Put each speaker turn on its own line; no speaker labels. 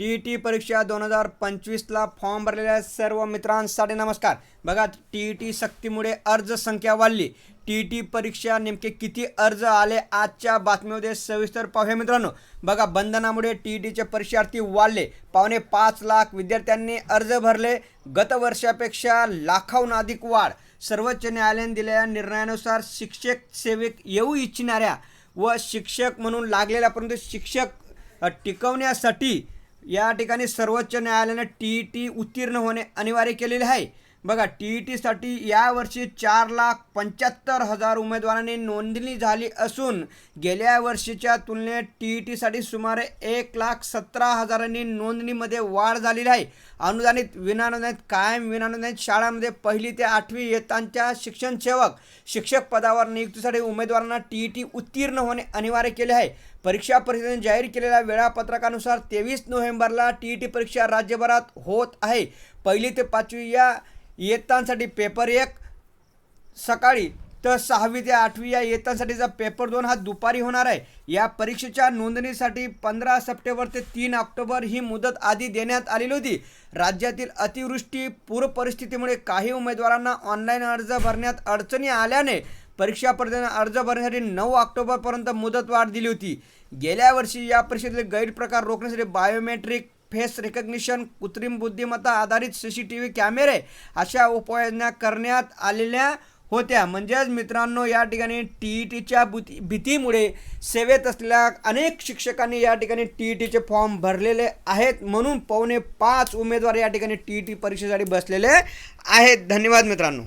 T E T परीक्षा दोन हजार पंचवीसला फॉर्म भरलेल्या सर्व मित्रांसाठी नमस्कार. बघा टी ई टी सक्तीमुळे अर्ज संख्या वाढली. टी ई टी परीक्षा नेमके किती अर्ज आले आजच्या बातमीमध्ये सविस्तर पाहूया मित्रांनो. बघा बंधनामुळे टी ई टीचे परीक्षार्थी वाढले. पावणे पाच लाख विद्यार्थ्यांनी अर्ज भरले. गत वर्षापेक्षा लाखाहून अधिक वाढ. सर्वोच्च न्यायालयाने दिलेल्या निर्णयानुसार शिक्षक सेवेक येऊ इच्छिणाऱ्या व शिक्षक म्हणून लागलेल्या परंतु शिक्षक टिकवण्यासाठी या ठिकाणी सर्वोच्च न्यायालयाने टी ई टी उत्तीर्ण होणे अनिवार्य केलेले आहे. बघा टी ई टीसाठी यावर्षी चार लाख पंच्याहत्तर हजार उमेदवारांनी नोंदणी झाली असून गेल्या वर्षीच्या तुलनेत टी ई टीसाठी सुमारे एक लाख सतरा हजारांनी नोंदणीमध्ये वाढ झालेली आहे. अनुदानित विनानुदानित कायम विनानुदानित शाळांमध्ये पहिली ते आठवी येतांच्या शिक्षण सेवक शिक्षक पदावर नियुक्तीसाठी उमेदवारांना टी ई टी उत्तीर्ण होणे अनिवार्य केले आहे. परीक्षा परिषदेने जाहीर केलेल्या वेळापत्रकानुसार तेवीस नोव्हेंबरला टी ई टी परीक्षा राज्यभरात होत आहे. पहिली ते पाचवी या इयत्तांसाठी पेपर एक सकाळी तर सहावी ते आठवी या इयत्तांसाठीचा पेपर दोन हा दुपारी होणार आहे. या परीक्षेच्या नोंदणीसाठी पंधरा सप्टेंबर ते तीन ऑक्टोबर ही मुदत आधी देण्यात आलेली होती. राज्यातील अतिवृष्टी पूर परिस्थितीमुळे काही उमेदवारांना ऑनलाईन अर्ज भरण्यात अडचणी आल्याने परीक्षा परीक्षापर्यंत अर्ज भरण्यासाठी नऊ ऑक्टोबरपर्यंत मुदतवाढ दिली होती. गेल्या वर्षी या परीक्षेतील गैरप्रकार रोखण्यासाठी बायोमेट्रिक फेस रेकग्निशन कृत्रिम बुद्धिमत्ता आधारित सी सी टी व्ही कॅमेरे अशा उपाययोजना करण्यात आलेल्या होत्या. म्हणजेच मित्रांनो या ठिकाणी टी ई टीच्या भूती भीतीमुळे सेवेत असलेल्या अनेक शिक्षकांनी या ठिकाणी टी ई टीचे फॉर्म भरलेले आहेत. म्हणून पावणे पाच उमेदवार या ठिकाणी टी ई टी परीक्षेसाठी बसलेले आहेत. धन्यवाद मित्रांनो.